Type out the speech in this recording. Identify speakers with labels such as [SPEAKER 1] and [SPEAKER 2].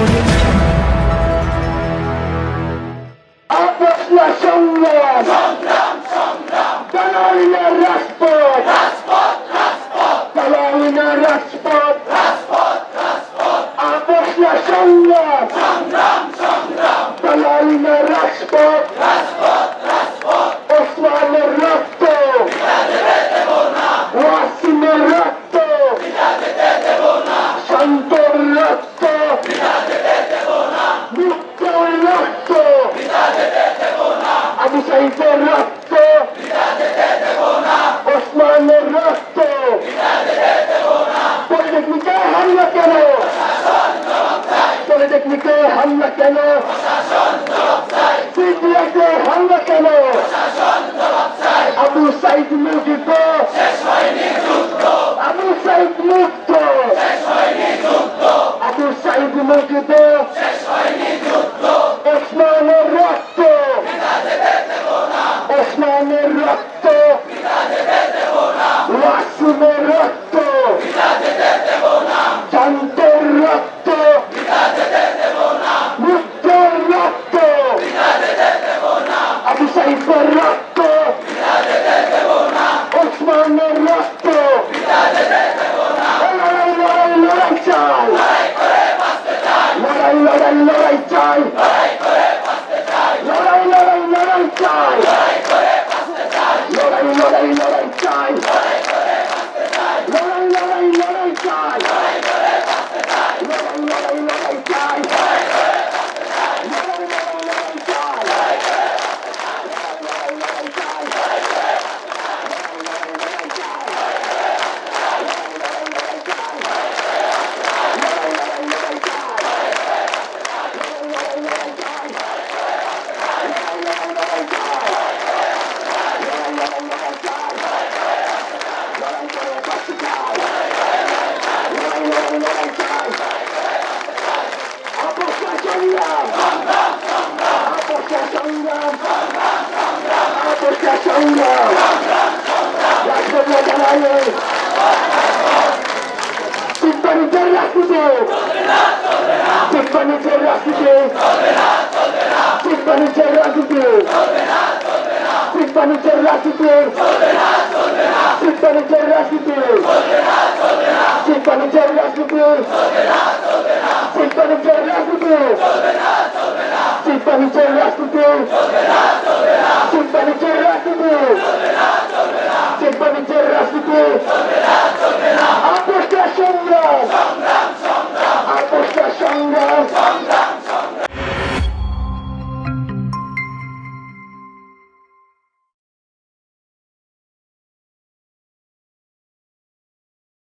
[SPEAKER 1] Audio Jungle.
[SPEAKER 2] আপসলা সংগ্রাম দালালিনা রাজপথ দালালিনা রাজপথ আপসলা সংগ্রাম দালালিনা রাজপথ ওসমানের রক্ত ওয়াসিমের রক্ত শান্তর রক্ত মুক্তর রক্ত আবু সাইফের রক্ত ওসমানের রক্ত পলিটেকনিকে হামলা কেন? পলিটেকনিকে হামলা কেন? সিপিএসে হামলা কেন? আবু সাইদ মুজিব আবু সাইদ মুক্ত আবু সাইদ মুজিব ওসমানের রক্ত। ওসমানের রক্ত ওয়াসিমের রক্ত শান্তের রক্ত মুক্তর রক্ত আবু সাইফের রক্ত ওসমানের রক্ত লড়াই লড়াই লড়াই চাই লড়াই লড়াই লড়াই চাই লড়াই লড়াই লড়াই চাই লড়াই লড়াই লড়াই চাই লড়াই লড়াই লড়াই চাই লড়াইয়ে শিল্পনীতির রাশিতে শিল্পনীতির রাশিতে শিল্পনীতির রাশিতে শিল্পনীতির রাশিতে শিল্পনীতির রাশিতে শিল্পনীতির রাশিতে শিল্পনীতির রাশিতে শিল্পনীতির রাশিতে শিল্পনীতির রাশিতে para me ter restituído.